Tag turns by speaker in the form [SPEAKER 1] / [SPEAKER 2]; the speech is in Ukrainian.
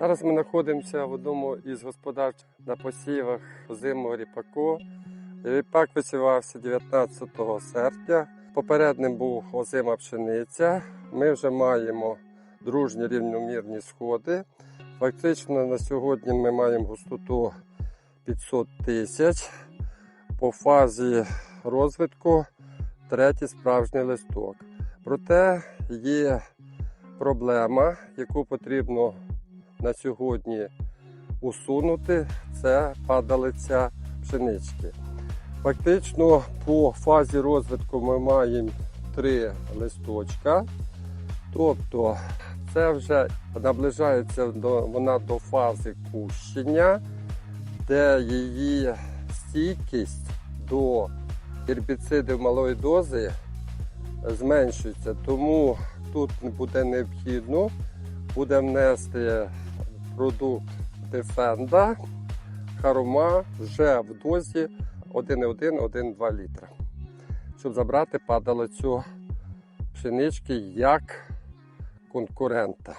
[SPEAKER 1] Зараз ми знаходимося в одному із господарств на посівах озимого ріпаку. Ріпак висівався 19 серпня. Попередним був озима пшениця. Ми вже маємо дружні рівномірні сходи. Фактично на сьогодні ми маємо густоту 500 тисяч. По фазі розвитку третій справжній листок. Проте є проблема, яку потрібно на сьогодні усунути, це падалиця пшенички. Фактично по фазі розвитку ми маємо три листочка. Тобто це вже наближається до, вона до фази кущення, де її стійкість до гербіцидів малої дози зменшується. Тому тут буде необхідно буде внести продукт Defenda Харума вже в дозі 1,1-1,2 літра, щоб забрати падалицю пшенички як конкурента.